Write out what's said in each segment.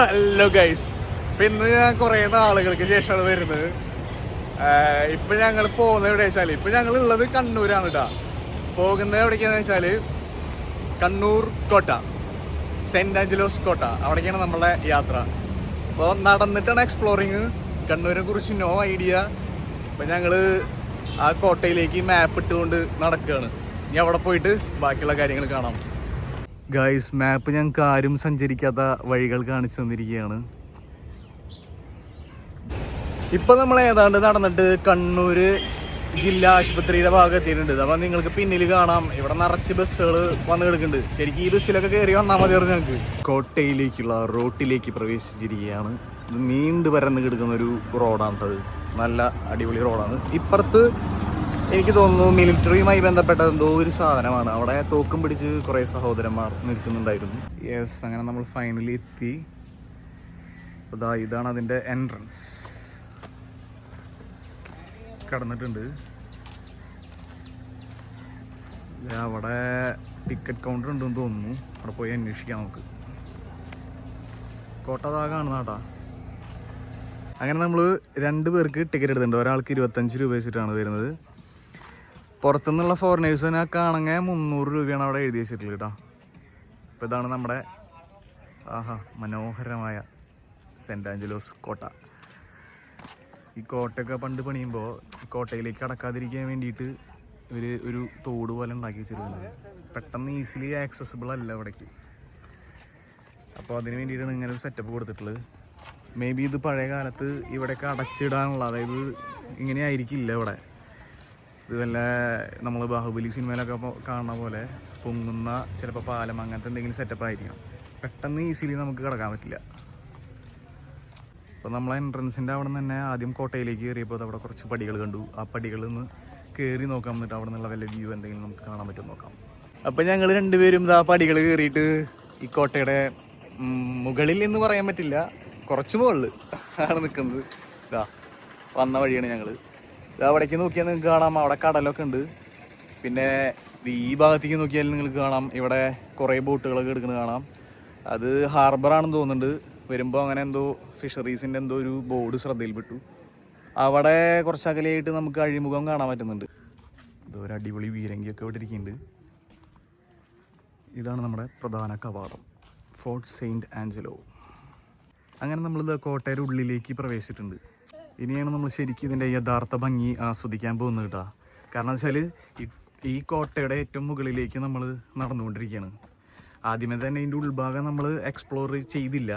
Hello guys ഇപ്പൊ ഇന്ന് ഞാൻ കുറെ നാളുകൾക്ക് ശേഷമാണ് വരുന്നത്. ഇപ്പൊ ഞങ്ങൾ പോകുന്നത് എവിടെ വെച്ചാൽ ഇപ്പൊ ഞങ്ങൾ ഉള്ളത് കണ്ണൂരാണ് കേട്ടാ പോകുന്നത് എവിടേക്കാന്ന് വെച്ചാൽ കണ്ണൂർ കോട്ട. സെന്റ് ആഞ്ചലോസ് കോട്ട. അവിടേക്കാണ് നമ്മളെ യാത്ര. അപ്പോൾ നടന്നിട്ടാണ് എക്സ്പ്ലോറിങ് കണ്ണൂരിനെ കുറിച്ച് നോ ഐഡിയ അപ്പൊ ഞങ്ങൾ ആ കോട്ടയിലേക്ക് മാപ്പ് ഇട്ടുകൊണ്ട് നടക്കുകയാണ് ഇനി അവിടെ പോയിട്ട് ബാക്കിയുള്ള കാര്യങ്ങൾ കാണാം. ഗൈസ് മാപ്പ് ഞങ്ങൾക്ക് ആരും സഞ്ചരിക്കാത്ത വഴികൾ കാണിച്ചു തന്നിരിക്കുകയാണ്. ഇപ്പൊ നമ്മൾ ഏതാണ്ട് നടന്നിട്ട് കണ്ണൂര് ജില്ലാ ആശുപത്രിയുടെ ഭാഗം എത്തിയിട്ടുണ്ട്. അപ്പൊ നിങ്ങൾക്ക് പിന്നിൽ കാണാം. ഇവിടെ നിറച്ച് ബസ്സുകൾ വന്ന് കിടക്കുന്നുണ്ട്. ശരിക്കും ഈ ബസ്സിലൊക്കെ കയറി വന്നാൽ മതി ഞങ്ങൾക്ക് കോട്ടയിലേക്കുള്ള റോട്ടിലേക്ക് പ്രവേശിച്ചിരിക്കുകയാണ്. നീണ്ടു പരന്ന് കിടക്കുന്ന ഒരു റോഡാണ് നല്ല അടിപൊളി റോഡാണ്. ഇപ്പുറത്ത് എനിക്ക് തോന്നുന്നു മിലിറ്ററിയുമായി ബന്ധപ്പെട്ട എന്തോ ഒരു സാധനമാണ്. അവിടെ തോക്കും പിടിച്ച് കുറേ സഹോദരന്മാർ നിൽക്കുന്നുണ്ടായിരുന്നു. യെസ് അങ്ങനെ നമ്മൾ ഫൈനലി എത്തി. അതാ ഇതാണ് അതിന്റെ എൻട്രൻസ് കടന്നിട്ടുണ്ട്. അവിടെ ടിക്കറ്റ് കൗണ്ടർ ഉണ്ടെന്ന് തോന്നുന്നു. അവിടെ പോയി അന്വേഷിക്കാം നമുക്ക്. കോട്ട താ കാണുന്നാട്ടാ അങ്ങനെ നമ്മൾ രണ്ട് പേർക്ക് ടിക്കറ്റ് എടുത്തിട്ടുണ്ട്. ഒരാൾക്ക് ഇരുപത്തഞ്ച് രൂപ വെച്ചിട്ടാണ് വരുന്നത്. പുറത്തുനിന്നുള്ള ഫോറിനേഴ്സിനെ കാണങ്ങ മുന്നൂറ് രൂപയാണ് അവിടെ എഴുതി വെച്ചിട്ടുള്ളത് കേട്ടോ. അപ്പോൾ ഇതാണ് നമ്മുടെ ആഹാ മനോഹരമായ സെന്റ് ആഞ്ചലോസ് കോട്ട. ഈ കോട്ടയൊക്കെ പണ്ട് പണിയുമ്പോൾ കോട്ടയിലേക്ക് അടക്കാതിരിക്കാൻ വേണ്ടിയിട്ട് ഇവർ ഒരു തോട് പോലെ ഉണ്ടാക്കി വെച്ചിരുന്നത്. പെട്ടെന്ന് ഈസിലി ആക്സസിബിൾ അല്ല അവിടേക്ക്. അപ്പോൾ അതിന് വേണ്ടിയിട്ടാണ് ഇങ്ങനെ ഒരു സെറ്റപ്പ് കൊടുത്തിട്ടുള്ളത്. മേ ബി ഇത് പഴയ കാലത്ത് ഇവിടെയൊക്കെ അടച്ചിടാനുള്ള അതായത് ഇങ്ങനെ ആയിരിക്കില്ല ഇവിടെ. ഇത് നമ്മൾ ബാഹുബലി സിനിമയിലൊക്കെ കാണുന്ന പോലെ പൊങ്ങുന്ന ചിലപ്പോൾ പാലം അങ്ങനത്തെ എന്തെങ്കിലും സെറ്റപ്പ് ആയിരിക്കണം. പെട്ടെന്ന് ഈസിലി നമുക്ക് കിടക്കാൻ പറ്റില്ല. അപ്പോൾ നമ്മൾ എൻട്രൻസിന്റെ അവിടെ നിന്ന് തന്നെ ആദ്യം കോട്ടയിലേക്ക് കയറിയപ്പോൾ അവിടെ കുറച്ച് പടികൾ കണ്ടു. ആ പടികളിൽ നിന്ന് കയറി നോക്കാം എന്നിട്ട് അവിടെ നിന്നുള്ള വല്ല വ്യൂ എന്തെങ്കിലും നമുക്ക് കാണാൻ പറ്റും നോക്കാം. അപ്പോൾ ഞങ്ങൾ രണ്ടുപേരും ഇതാ പടികൾ കയറിയിട്ട് ഈ കോട്ടയുടെ മുകളിൽ എന്ന് പറയാൻ പറ്റില്ല കുറച്ച് മുകളിൽ ആണ് നിൽക്കുന്നത് ഇതാ വന്ന വഴിയാണ് ഞങ്ങൾ അവിടേക്ക് നോക്കിയാൽ നിങ്ങൾക്ക് കാണാം. അവിടെ കടലൊക്കെ ഉണ്ട്. പിന്നെ ഈ ഭാഗത്തേക്ക് നോക്കിയാൽ നിങ്ങൾക്ക് കാണാം. ഇവിടെ കുറേ ബോട്ടുകളൊക്കെ എടുക്കുന്നത് കാണാം. അത് ഹാർബറാണെന്ന് തോന്നുന്നുണ്ട്. വരുമ്പോൾ അങ്ങനെ എന്തോ ഫിഷറീസിന്റെ എന്തോ ഒരു ബോർഡ് ശ്രദ്ധയിൽപ്പെട്ടു. അവിടെ കുറച്ച് അകലെയായിട്ട് നമുക്ക് അഴിമുഖം കാണാൻ പറ്റുന്നുണ്ട്. ഇതോ ഒരു അടിപൊളി വീരങ്കിയൊക്കെ ഇവിടെ ഇരിക്കുന്നുണ്ട്. ഇതാണ് നമ്മുടെ പ്രധാന കവാടം. Fort Saint Angelo. അങ്ങനെ നമ്മളിത് കോട്ടയുടെ ഉള്ളിലേക്ക് പ്രവേശിച്ചിട്ടുണ്ട്. ഇനിയാണ് നമ്മൾ ശരിക്കും ഇതിന്റെ യഥാർത്ഥ ഭംഗി ആസ്വദിക്കാൻ പോകുന്നത് കേട്ടോ. കാരണം വെച്ചാൽ ഈ കോട്ടയുടെ ഏറ്റവും മുകളിലേക്ക് നമ്മൾ നടന്നുകൊണ്ടിരിക്കുകയാണ്. ആദ്യമേ തന്നെ ഇതിന്റെ ഉൾഭാഗം നമ്മൾ എക്സ്പ്ലോർ ചെയ്തില്ല.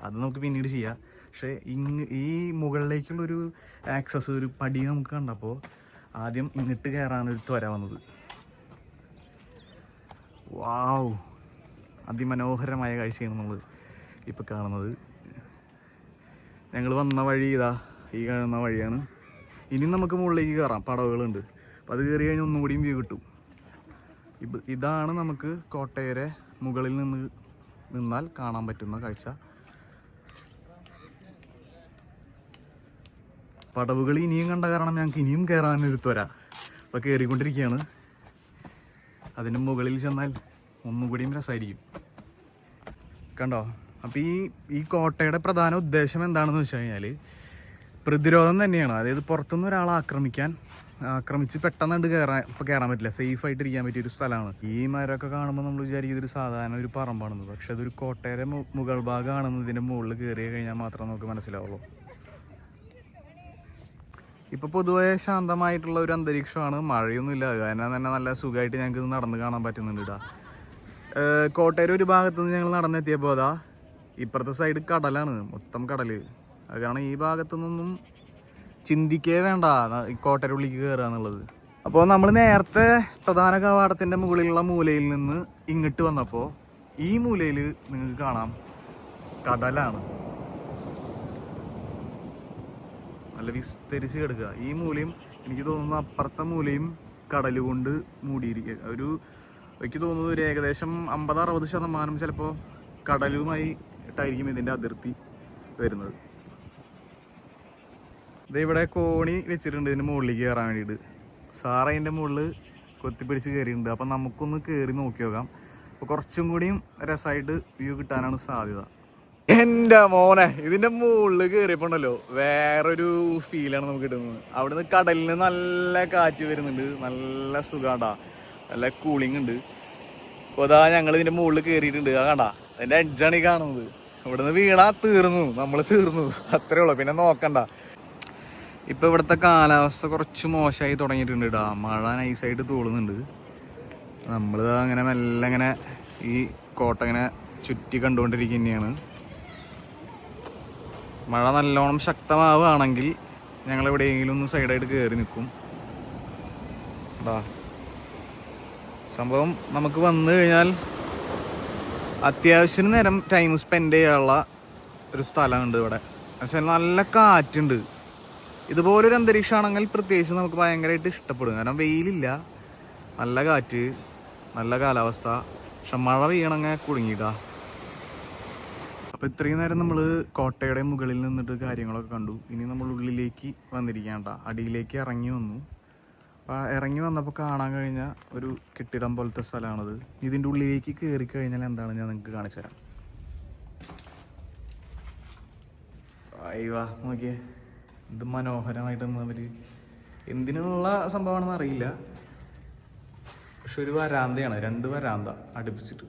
അത് നമുക്ക് പിന്നീട് ചെയ്യാം. പക്ഷേ ഇങ് ഈ മുകളിലേക്കുള്ളൊരു ആക്സസ് ഒരു പടി നമുക്ക് കണ്ടപ്പോൾ ആദ്യം ഇങ്ങോട്ട് കയറാനൊരു ത്വര വന്നത്. വാവ്! അതിമനോഹരമായ കാഴ്ചയാണ് നമ്മൾ ഇപ്പോൾ കാണുന്നത്. ഞങ്ങൾ വന്ന വഴി ഇതാ. ഈ കാണുന്ന വഴിയാണ്. ഇനി നമുക്ക് മുകളിലേക്ക് കയറാം പടവുകളുണ്ട്. അപ്പം അത് കയറി കഴിഞ്ഞാൽ ഒന്നും കൂടിയും വ്യൂ കിട്ടും. ഇതാണ് നമുക്ക് കോട്ടയരെ മുകളിൽ നിന്ന് നിന്നാൽ കാണാൻ പറ്റുന്ന കാഴ്ച. പടവുകൾ ഇനിയും കണ്ട കാരണം ഞങ്ങൾക്ക് ഇനിയും കയറാൻ കയറാനൊരു ത്വര. അപ്പോൾ കയറിക്കൊണ്ടിരിക്കുകയാണ് അതിന് മുകളിൽ ചെന്നാൽ ഒന്നും കൂടിയും രസമായിരിക്കും കണ്ടോ? അപ്പോൾ ഈ ഈ കോട്ടയുടെ പ്രധാന ഉദ്ദേശം എന്താണെന്ന് വെച്ച് കഴിഞ്ഞാൽ പ്രതിരോധം തന്നെയാണ്. അതായത് പുറത്തുനിന്ന് ഒരാളെ ആക്രമിക്കാൻ ആക്രമിച്ച് പെട്ടെന്ന് കയറാൻ ഇപ്പം കയറാൻ പറ്റില്ല. സേഫ് ആയിട്ട് ഇരിക്കാൻ പറ്റിയ ഒരു സ്ഥലമാണ്. ഈ മരമൊക്കെ കാണുമ്പോൾ നമ്മൾ വിചാരിക്കും ഇതൊരു സാധാരണ ഒരു പറമ്പാണെന്ന്. പക്ഷെ അതൊരു കോട്ടയുടെ മുകൾ ഭാഗമാണെന്ന് ഇതിന്റെ മുകളിൽ കയറി കഴിഞ്ഞാൽ മാത്രമേ നമുക്ക് മനസ്സിലാവുള്ളൂ. ഇപ്പൊ പൊതുവെ ശാന്തമായിട്ടുള്ള ഒരു അന്തരീക്ഷമാണ്. മഴയൊന്നുമില്ല. കാരണം തന്നെ നല്ല സുഖമായിട്ട് ഞങ്ങൾക്ക് ഇത് നടന്ന് കാണാൻ പറ്റുന്നുണ്ട് ഏഹ് കോട്ടയുടെ ഒരു ഭാഗത്ത് നിന്ന് ഞങ്ങൾ നടന്നെത്തിയപ്പോൾ അതാ ഇപ്പുറത്തെ സൈഡ് കടലാണ്. മൊത്തം കടൽ. കാരണം ഈ ഭാഗത്തു നിന്നും ചിന്തിക്കേ വേണ്ട. ഈ കോട്ടരുള്ളിക്ക് കയറുക എന്നുള്ളത്. അപ്പോൾ നമ്മൾ നേരത്തെ പ്രധാന കവാടത്തിന്റെ മുകളിലുള്ള മൂലയിൽ നിന്ന് ഇങ്ങോട്ട് വന്നപ്പോൾ ഈ മൂലയിൽ നിങ്ങൾക്ക് കാണാം കടലാണ്. നല്ല വിസ്തരിച്ച് കിടക്കുക. ഈ മൂലയും എനിക്ക് തോന്നുന്നു അപ്പുറത്തെ മൂലയും കടൽ കൊണ്ട് മൂടിയിരിക്കുക. ഒരു എനിക്ക് തോന്നുന്നത് ഒരു ഏകദേശം അമ്പത് അറുപത് ശതമാനം ചിലപ്പോൾ കടലുമായി ഇട്ടായിരിക്കും ഇതിന്റെ അതിർത്തി വരുന്നത്. ഇത് ഇവിടെ കോണി വെച്ചിട്ടുണ്ട് ഇതിന്റെ മുകളിലേക്ക് കയറാൻ വേണ്ടിയിട്ട്. സാറ് അതിന്റെ മുകളിൽ കൊത്തിപ്പിടിച്ച് കയറിയിട്ടുണ്ട് അപ്പം നമുക്കൊന്ന് കയറി നോക്കി നോക്കാം. അപ്പോൾ കുറച്ചും കൂടിയും രസമായിട്ട് വ്യൂ കിട്ടാനാണ് സാധ്യത. എന്റെ മോനെ ഇതിന്റെ മുകളിൽ കയറിയപ്പോണ്ടല്ലോ വേറൊരു ഫീലാണ് നമുക്ക് കിട്ടുന്നത്. അവിടുന്ന് കടലിന് നല്ല കാറ്റ് വരുന്നുണ്ട്. നല്ല സുഖാണ്ടാ. നല്ല കൂളിംഗ് ഉണ്ട്. അപ്പോൾ അതാ ഞങ്ങൾ ഇതിന്റെ മുകളിൽ കയറിയിട്ടുണ്ട് ആ കണ്ട അതിന്റെ അഡ്ജാണ് ഈ കാണുന്നത്. ഇവിടുന്ന് വീണാ തീർന്നു. നമ്മൾ തീർന്നു. അത്രേ ഉള്ളൂ. പിന്നെ നോക്കണ്ട. ഇപ്പൊ ഇവിടുത്തെ കാലാവസ്ഥ കുറച്ച് മോശമായി തുടങ്ങിയിട്ടുണ്ട് ഇടാ മഴ നൈസായിട്ട് തൂളുന്നുണ്ട്. നമ്മൾ അങ്ങനെ മെല്ലെ ഇങ്ങനെ ഈ കോട്ട ഇങ്ങനെ ചുറ്റി കണ്ടുകൊണ്ടിരിക്കുന്നതാണ്. മഴ നല്ലോണം ശക്തമാവുകയാണെങ്കിൽ ഞങ്ങൾ എവിടെയെങ്കിലും ഒന്ന് സൈഡായിട്ട് കയറി നിൽക്കും. സംഭവം നമുക്ക് വന്നു കഴിഞ്ഞാൽ അത്യാവശ്യം നേരം ടൈം സ്പെൻഡ് ചെയ്യാനുള്ള ഒരു സ്ഥലമുണ്ട് ഇവിടെ. പക്ഷെ നല്ല കാറ്റുണ്ട്. ഇതുപോലൊരു അന്തരീക്ഷമാണെങ്കിൽ പ്രത്യേകിച്ച് നമുക്ക് ഭയങ്കരമായിട്ട് ഇഷ്ടപ്പെടും. കാരണം വെയിലില്ല. നല്ല കാറ്റ് നല്ല കാലാവസ്ഥ. പക്ഷെ മഴ പെയ്യണമെങ്കിൽ കുടുങ്ങിയിട്ടാ അപ്പോൾ ഇത്രയും നേരം നമ്മൾ കോട്ടയുടെ മുകളിൽ നിന്നിട്ട് കാര്യങ്ങളൊക്കെ കണ്ടു. ഇനി നമ്മൾ ഉള്ളിലേക്ക് വന്നിരിക്കാണ്ട അടിയിലേക്ക് ഇറങ്ങി വന്നു. അപ്പോൾ ഇറങ്ങി വന്നപ്പോൾ കാണാൻ കഴിഞ്ഞ ഒരു കെട്ടിടം പോലത്തെ സ്ഥലമാണത്. ഇതിന്റെ ഉള്ളിലേക്ക് കയറി കഴിഞ്ഞാൽ എന്താണ് ഞാൻ നിങ്ങൾക്ക് കാണിച്ചു തരാം നോക്കിയേ. ഇത് മനോഹരമായിട്ടൊന്നും അവർ എന്തിനുള്ള സംഭവമാണെന്ന് അറിയില്ല. പക്ഷെ ഒരു വരാന്തയാണ് രണ്ട് വരാന്ത അടുപ്പിച്ചിട്ട്.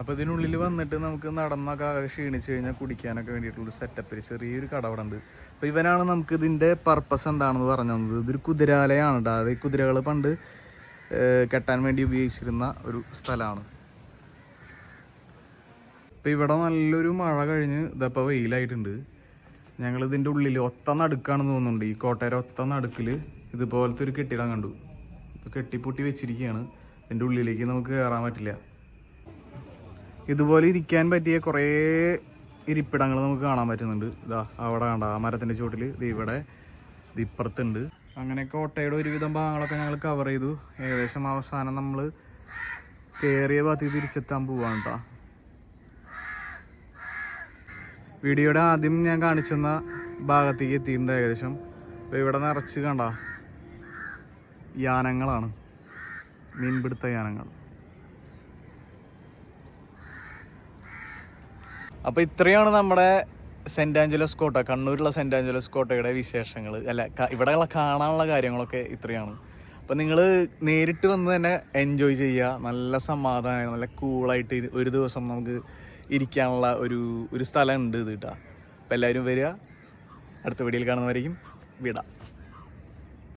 അപ്പോൾ ഇതിനുള്ളിൽ വന്നിട്ട് നമുക്ക് നടന്നൊക്കെ ആകെ ക്ഷീണിച്ച് കഴിഞ്ഞാൽ കുടിക്കാനൊക്കെ വേണ്ടിയിട്ടുള്ള സെറ്റപ്പിൽ ചെറിയൊരു കട അവിടെ ഉണ്ട് അപ്പോൾ ഇവനാണ് നമുക്ക് ഇതിന്റെ പർപ്പസ് എന്താണെന്ന് പറഞ്ഞു തന്നത്. ഇതൊരു കുതിരാലയാണ് കേട്ടോ അത് ഈ കുതിരകൾ പണ്ട് കെട്ടാൻ വേണ്ടി ഉപയോഗിച്ചിരുന്ന ഒരു സ്ഥലമാണ്. ഇപ്പൊ ഇവിടെ നല്ലൊരു മഴ കഴിഞ്ഞ് ഇതപ്പോൾ വെയിലായിട്ടുണ്ട്. ഞങ്ങൾ ഇതിന്റെ ഉള്ളിൽ ഒത്ത നടുക്കാണെന്ന് തോന്നുന്നുണ്ട്. ഈ കോട്ടയുടെ ഒത്ത നടുക്കിൽ ഇതുപോലത്തെ ഒരു കെട്ടിടം കണ്ടു. കെട്ടിപ്പൊട്ടി വെച്ചിരിക്കുകയാണ് ഇതിന്റെ ഉള്ളിലേക്ക് നമുക്ക് കയറാൻ പറ്റില്ല. ഇതുപോലെ ഇരിക്കാൻ പറ്റിയ കുറേ ഇരിപ്പിടങ്ങൾ നമുക്ക് കാണാൻ പറ്റുന്നുണ്ട്. ഇതാ അവിടെ കണ്ട ആ മരത്തിന്റെ ചുവട്ടിൽ ഇവിടെ ഇപ്പുറത്തുണ്ട്. അങ്ങനെ കോട്ടയുടെ ഒരുവിധം ഭാഗങ്ങളൊക്കെ ഞങ്ങൾ കവർ ചെയ്തു. ഏകദേശം അവസാനം നമ്മൾ കയറിയ ഭാഗത്ത് തിരിച്ചെത്താൻ പോവാണ് കേട്ടോ വീഡിയോയുടെ ആദ്യം ഞാൻ കാണിച്ചെന്ന ഭാഗത്തേക്ക് എത്തിയിട്ടുണ്ട് ഏകദേശം. അപ്പോൾ ഇവിടെ നിറച്ച് കണ്ട യാനങ്ങളാണ്. മീൻപിടുത്ത യാനങ്ങൾ. അപ്പോൾ ഇത്രയാണ് നമ്മുടെ സെന്റ് ആഞ്ചലസ് കോട്ട കണ്ണൂരിലുള്ള സെന്റ് ആഞ്ചലസ് കോട്ടയുടെ വിശേഷങ്ങൾ അല്ല ഇവിടെ ഇവിടെയുള്ള കാണാനുള്ള കാര്യങ്ങളൊക്കെ ഇത്രയാണ്. അപ്പോൾ നിങ്ങൾ നേരിട്ട് വന്ന് തന്നെ എൻജോയ് ചെയ്യുക. നല്ല സമാധാനം നല്ല കൂളായിട്ട് ഒരു ദിവസം നമുക്ക് ഇരിക്കാനുള്ള ഒരു ഒരു സ്ഥലമുണ്ട് ഇത് കേട്ടോ. അപ്പോൾ എല്ലാവരും വരിക. അടുത്ത വീഡിയോയിൽ കാണുന്നവരേക്കും വിടാം.